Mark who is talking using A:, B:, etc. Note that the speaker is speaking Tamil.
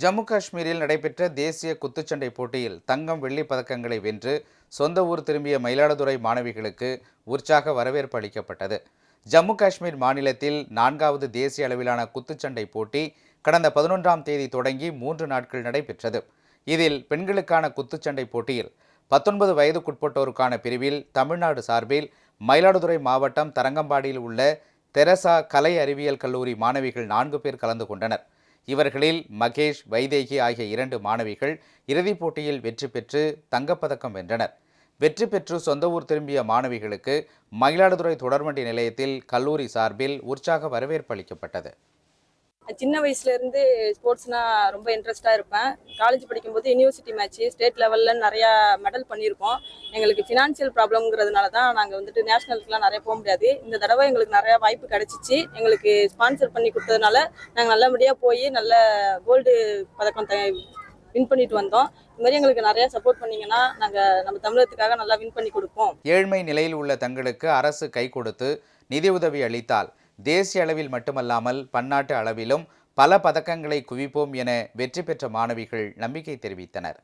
A: ஜம்மு காஷ்மீரில் நடைபெற்ற தேசிய குத்துச்சண்டை போட்டியில் தங்கம் வெள்ளி பதக்கங்களை வென்று சொந்த ஊர் திரும்பிய மயிலாடுதுறை மாணவிகளுக்கு உற்சாக வரவேற்பு அளிக்கப்பட்டது. ஜம்மு காஷ்மீர் மாநிலத்தில் நான்காவது தேசிய அளவிலான குத்துச்சண்டை போட்டி கடந்த பதினொன்றாம் தேதி தொடங்கி மூன்று நாட்கள் நடைபெற்றது. இதில் பெண்களுக்கான குத்துச்சண்டை போட்டியில் பத்தொன்பது வயதுக்குட்பட்டோருக்கான பிரிவில் தமிழ்நாடு சார்பில் மயிலாடுதுறை மாவட்டம் தரங்கம்பாடியில் உள்ள தெரசா கலை அறிவியல் கல்லூரி மாணவிகள் நான்கு பேர் கலந்து கொண்டனர். இவர்களில் மகேஷ் வைதேகி ஆகிய இரண்டு மாணவிகள் இறுதிப் போட்டியில் வெற்றி பெற்று தங்கப்பதக்கம் வென்றனர். வெற்றி பெற்று சொந்த ஊர் திரும்பிய மாணவிகளுக்கு மயிலாடுதுறை தொடர்வண்டி நிலையத்தில் கல்லூரி சார்பில் உற்சாக வரவேற்பு அளிக்கப்பட்டது.
B: சின்ன வயசுல இருந்து ஸ்போர்ட்ஸ்னா ரொம்ப இன்ட்ரெஸ்டா இருப்பேன். காலேஜ் படிக்கும்போது யூனிவர்சிட்டி மேட்ச் ஸ்டேட் லெவல்ல நிறைய மெடல் பண்ணியிருக்கோம். எங்களுக்கு ஃபினான்ஷியல் ப்ராப்ளம்ங்கிறதுனால தான் நாங்கள் வந்துட்டு நேஷனலுக்குலாம் நிறைய போக முடியாது. இந்த தடவை எங்களுக்கு நிறைய வாய்ப்பு கிடைச்சிச்சு. எங்களுக்கு ஸ்பான்சர் பண்ணி கொடுத்ததுனால நாங்கள் நல்லபடியாக போய் நல்ல கோல்டு பதக்கம் த வின் பண்ணிட்டு வந்தோம். இந்த மாதிரி எங்களுக்கு நிறைய சப்போர்ட் பண்ணீங்கன்னா நாங்கள் நம்ம தமிழகத்துக்காக நல்லா வின் பண்ணி கொடுப்போம்.
A: ஏழ்மை நிலையில் உள்ள தங்களுக்கு அரசு கை கொடுத்து நிதியுதவி அளித்தால் தேசிய அளவில் மட்டுமல்லாமல் பன்னாட்டு அளவிலும் பல பதக்கங்களை குவிப்போம் என வெற்றி பெற்ற மாணவிகள் நம்பிக்கை தெரிவித்தனர்.